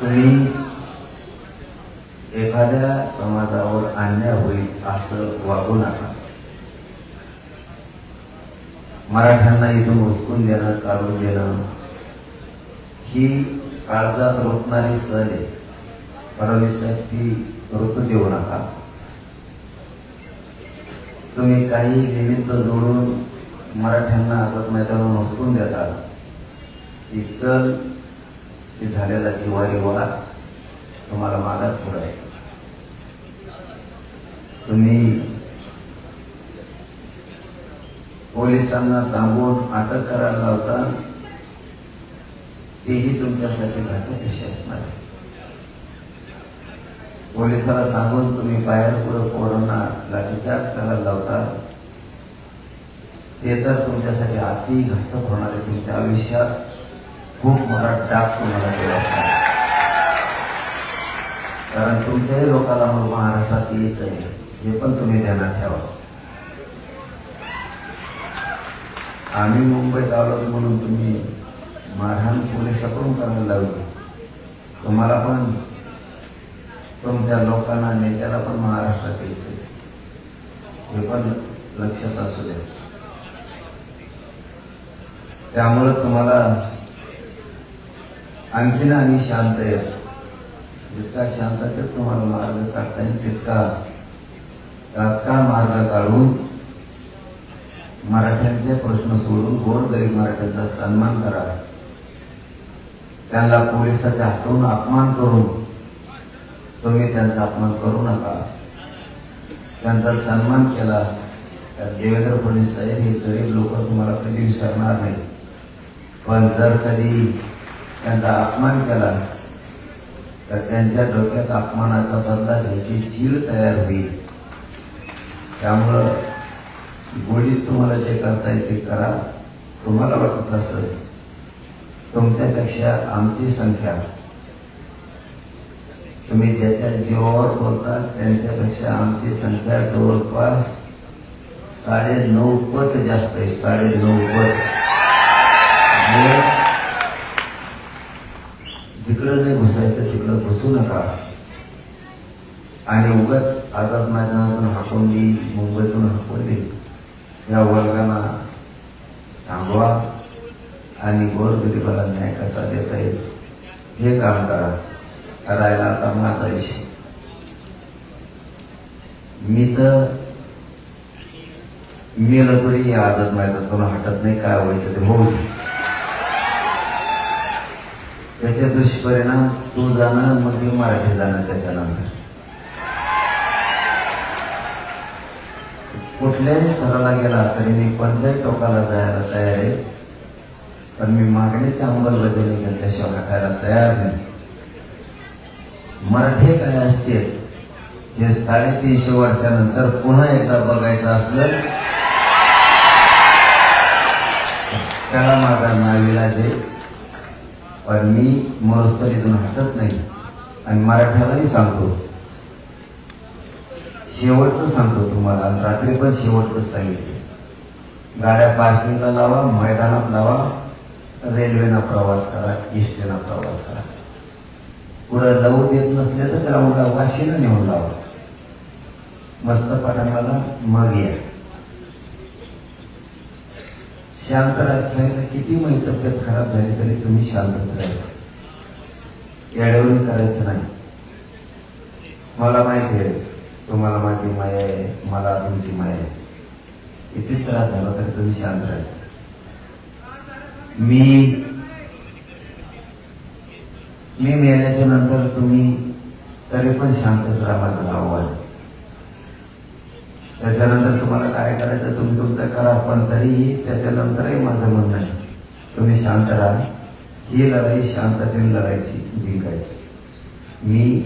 तुम्ही एखाद्या समाजावर अन्याय होईल असं वागू नका. मराठ्यांना इथून उचकून देणं काढून देणं ही काळजात रोखणारी सण आहे. फडणवीस ती ऋतू देऊ नका. तुम्ही काही निमित्त जोडून मराठ्यांना आझाद मैदानावर उचकून देता. ही सण ती झालेला जिवारी तुम्हाला मागात पुढे आहे. तुम्ही पोलिसांना सांगून अटक करायला लावता तेही तुमच्यासाठी घातक विषय असणार आहे पोलिसाला सांगून तुम्ही बाहेर पुढे कोरोना लाठीचार्ज करायला लावता ते तर तुमच्यासाठी अति घातक होणार आहे. तुमच्या आयुष्यात खूप मोठा डाग तुम्हाला केला कारण तुमच्याही लोकांना मग महाराष्ट्रात यायचं आहे. हे पण तुम्ही ध्यानात ठेवा. आम्ही मुंबईत आलो म्हणून तुम्ही मारहाण पोलिसाकडून करायला लावली तुम्हाला पण तुमच्या लोकांना नेत्याला पण महाराष्ट्रात यायचं हे पण लक्षात असू द्या. त्यामुळं तुम्हाला आणखीन आम्ही शांत आहेत जितका शांततेत तुम्हाला मार्ग काढता येईल तितका तात्काळ मार्ग काढून मराठ्यांचे प्रश्न सोडून गोरगरीब मराठ्यांचा सन्मान करा. त्यांना पोलिसाच्या हातून अपमान करून तुम्ही त्यांचा अपमान करू नका. त्यांचा सन्मान केला तर देवेंद्र फडणवीस साहेब हे गरीब लोक तुम्हाला कधी विसरणार नाही पण जर कधी त्यांचा अपमान केला तर त्यांच्या डोक्यात अपमानाचा बदला घ्यायची चीड तयार होईल. त्यामुळं गोडीत तुम्हाला जे करता येते करा. तुम्हाला वाटत असं तुमच्यापेक्षा आमची संख्या. तुम्ही ज्याच्या जीवावर बोलता त्यांच्यापेक्षा आमची संख्या जवळपास साडे नऊ पट जास्त आहे साडे नऊ पट जिकडं नाही घुसायचं तिकडं घुसू नका. आणि उगाच आझाद मैदानातून हाकून देईल मुंबईतून हाकून देईल या वर्गाला थांबवा आणि गोरगरिबाला न्याय कसा देता येईल. हे काम करा. करायला आता माझा विषय. मी तर मेलं तरी या आझाद मैदानातून हटत नाही काय व्हायचं ते होऊ त्याचे दुष्परिणाम तू जाणं मग मी मराठी जाणं त्याच्यानंतर. कुठल्याही स्तराला गेला तरी मी कोणत्याही टोकाला जायला तयार आहे. पण मी मागणीची अंमलबजावणी घेतल्याशिवाय हटायला तयार नाही. मराठी काय असते? हे साडेतीनशे वर्षानंतर पुन्हा एकदा बघायचं असलं त्याला माझा नाविलाज आहे. पण मी मरोस्तरी इथून हटत नाही. आणि मराठ्यालाही सांगतो. शेवटचं सांगतो तुम्हाला. आणि रात्री पण शेवटचं सांगितलं. गाड्या पार्किंगला लावा मैदानात लावा रेल्वेनं प्रवास करा एसटीनं प्रवास करा. पुढं जाऊ देत नसले तर त्याला उद्या वाशीनं नेऊन लावा. मस्त पटांगणाला मग या. शांत राहायचं किती माझी तब्येत खराब झाली तरी तुम्ही शांतच राहायचं. येडवणी करायचं नाही. मला माहिती आहे. तुम्हाला माझी माया आहे. मला तुमची माया आहे. किती त्रास झाला तरी तुम्ही शांत राहायचं. मी मी मेल्याच्या नंतर तुम्ही तरी पण शांतच राहा माझं आव्हान त्याच्यानंतर तुम्हाला काय करायचं तुम्ही तुमचं करा पण तरीही त्याच्यानंतरही माझं म्हणणं आहे. तुम्ही शांत राहा. ही लढाई शांततेने लढायची जिंकायची. मी